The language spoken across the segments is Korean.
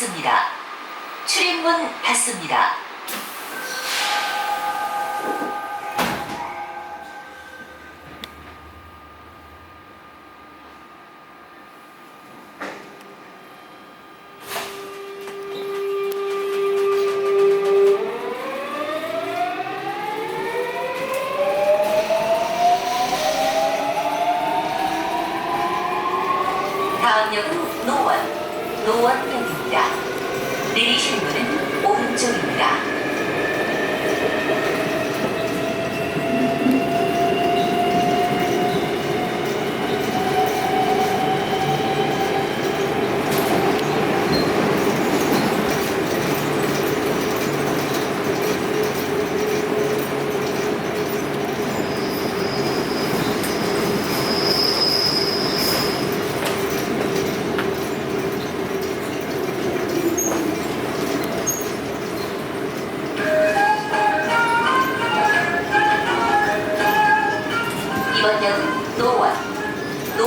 닫습니다. 출입문 닫습니다. 다음 역은 노원, 노원역입니다. 내리실 문은 오른쪽입니다.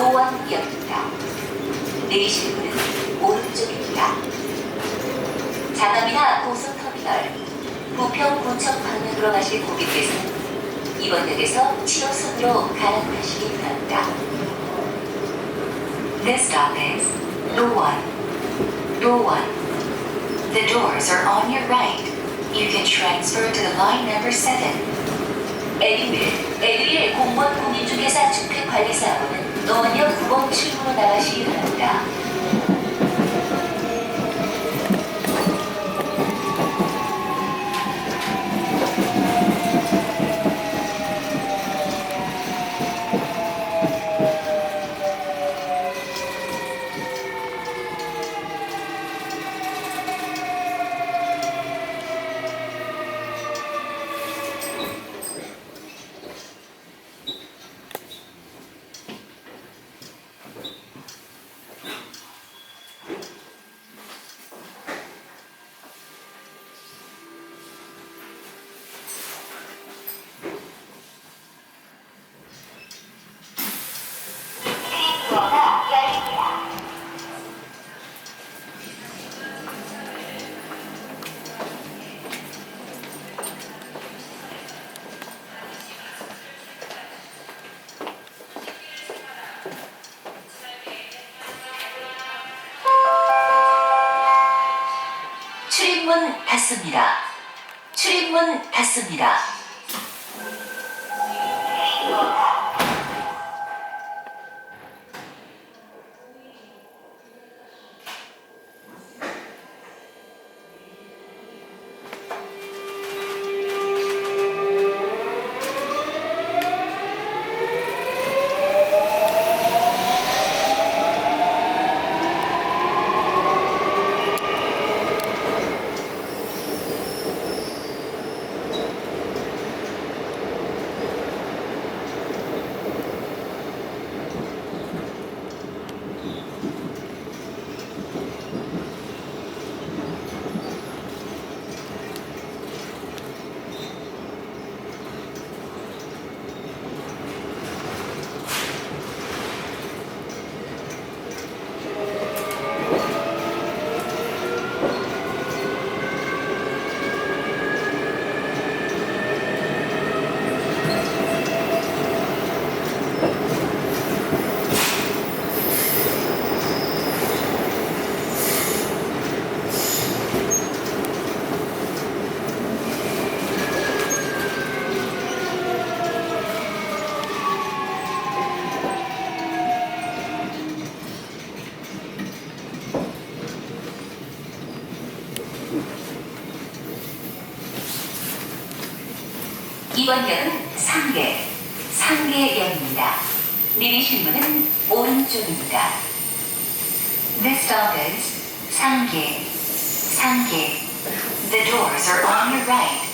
노원역입니다. 내리실 문은 오른쪽입니다. 장암이나 고속터미널, 부평구청 방면으로 가실 고객께서는 이번 역에서 7호선으로 갈아타시기 바랍니다. This stop is 노원, 노원. The doors are on your right. You can transfer to the line number 7. 에디윌, 에디윌 공무원 공인중개사 주택관리사하고는 노원역 9번 출구로 나가시기 바랍니다. 닫습니다. 출입문 닫습니다. 이번 역은 상계, 상계역입니다. 내리실 문은 오른쪽입니다. This stop is 상계, 상계. The doors are on your right.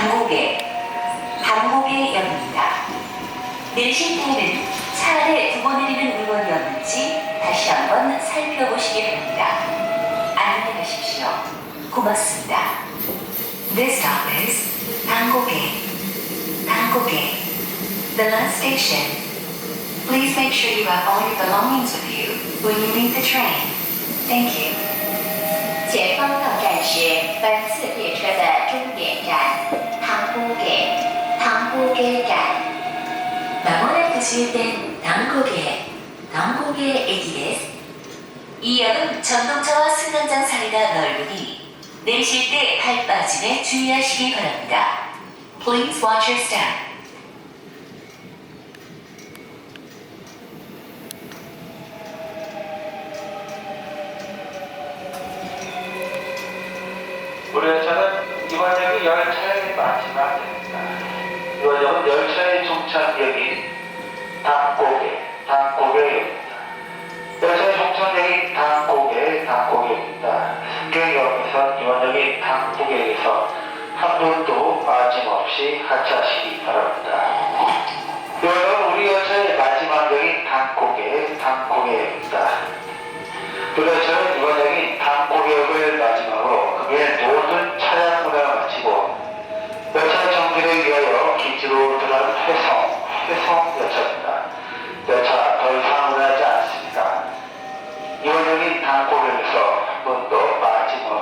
종착역인 방곡의 방곡의역입니다. 내리실 때에는 차 안에 두고 내리는 물건이 없는지 다시 한번 살펴보시기 바랍니다. 안녕히 가십시오. 고맙습니다. This stop is 방곡의 방곡의 The last station. Please make sure you have all your belongings with you when you leave the train. Thank you. 前方到站是本次列车的终点站 당고개, 당고개가 나무를 드실 땐 당고개, 당고개 애기です. 이 여름 전동차와 승강장 사이가 넓으니 내리실 때 발 빠짐에 주의하시기 바랍니다. Please watch your step. 우리 회차는 이번역이 열차 의 마지막입니다. 이번 역은 열차의 종착역인 당고개, 당고개역입니다. 열차의 종착역인 당고개, 당고개입니다. 승객여러분께서 이번 역인 당고개에서 한 분도 빠짐없이 하차하시기 바랍니다. 역은 우리 열차의 마지막 역인 당고개, 당고개역입니다. 도대체는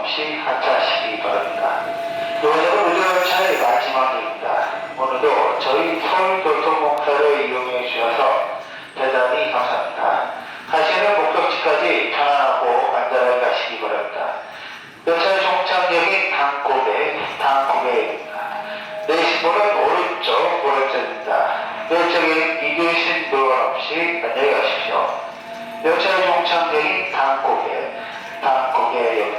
없이 하차하시기 바랍니다. 이번 역은 우리 열차의 마지막입니다. 오늘도 저희 서울 교통공사를 이용해 주셔서 대단히 감사합니다. 가시는 목적지까지 편안하고 안전하게 가시기 바랍니다. 열차의 종착역인 당고배, 당고배입니다. 내신문은 오른쪽, 오른쪽입니다. 열차에 이교신 물건 없이 안녕히 가십시오. 열차의 종착역인 당고배, 당고배역입니다.